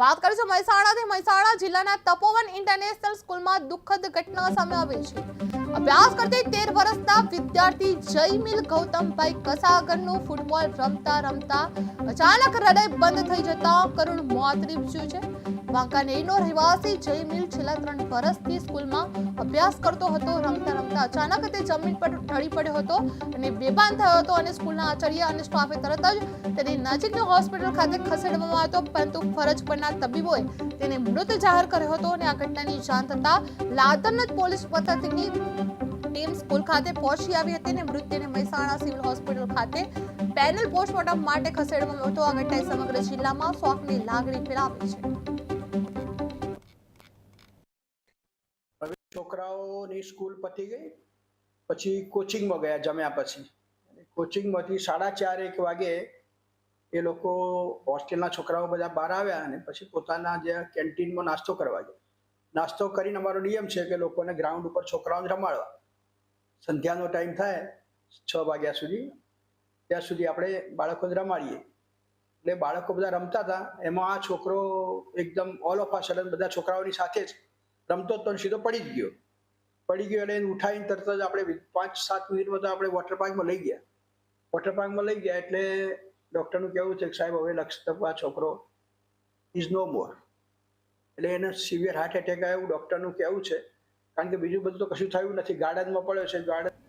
વાત કરીશું મહેસાણાથી. મહેસાણા જિલ્લાના તપોવન ઇન્ટરનેશનલ સ્કૂલમાં દુઃખદ ઘટના સામે આવી છે. અભ્યાસ કરતી તેર વર્ષના વિદ્યાર્થી જયમિલ ગૌતમભાઈ કસાગરનું ફૂટબોલ રમતા રમતા અચાનક હૃદય બંધ થઈ જતા કરુણ મોત નીપજ્યું છે. વાંકાનેરનો રહેવાસી જયમિલ છેલ્લા ત્રણ વર્ષથી સ્કૂલમાં અભ્યાસ કરતો હતો, રમતા રમતા અચાનક તે જમીન પર ઢળી પડ્યો હતો અને બેભાન થયો હતો અને સ્કૂલના આચાર્ય અને સ્ટાફે તરત જ તેને નજીકની હોસ્પિટલ ખાતે ખસેડવામાં આવ્યો હતો, પરંતુ ફરજ પરના તબીબોએ તેને મૃત જાહેર કર્યો હતો અને આ ઘટનાની જાણ થતાં લાદનત પોલીસ પથકની ટીમ સ્કૂલ ખાતે પહોંચી આવી હતી અને મૃતદેહને મહેસાણા સિવિલ હોસ્પિટલ ખાતે પેનલ પોસ્ટમોર્ટમ માટે ખસેડવામાં આવ્યો હતો. આ ઘટનાએ સમગ્ર જિલ્લામાં શોકની લાગણી ફેલાવી છે. છોકરાઓની સ્કૂલ પતી ગઈ. પછી કોચિંગમાં ગયા જમ્યા પછી. કોચિંગમાંથી સાડા ચાર એક વાગે એ લોકો હોસ્ટેલના છોકરાઓ બધા બહાર આવ્યા અને પછી પોતાના જે કેન્ટીનમાં નાસ્તો કરવા ગયા. નાસ્તો કરીને અમારો નિયમ છે કે લોકોને ગ્રાઉન્ડ ઉપર છોકરાઓને રમાડવા. સંધ્યાનો ટાઈમ થાય છ વાગ્યા સુધી, ત્યાં સુધી આપણે બાળકોને રમાડીએ. એટલે બાળકો બધા રમતા હતા. એમાં આ છોકરો એકદમ ઓલ ઓફ આ સડન બધા છોકરાઓની સાથે જ રમતો તો સીધો પડી જ ગયો. પડી ગયો એટલે એને ઉઠાવીને તરત જ આપણે પાંચ સાત મિનિટમાં તો આપણે વોટર પાર્કમાં લઈ ગયા. વોટર પાર્કમાં લઈ ગયા એટલે ડૉક્ટરનું કહેવું છે કે સાહેબ, હવે લક્ષ આ છોકરો ઇઝ નો મોર એટલે એને સિવિયર હાર્ટ એટેક આવ્યું, ડૉક્ટરનું કહેવું છે. કારણ કે બીજું બધું તો કશું થયું નથી. ગાર્ડનમાં પડ્યો છે ગાર્ડન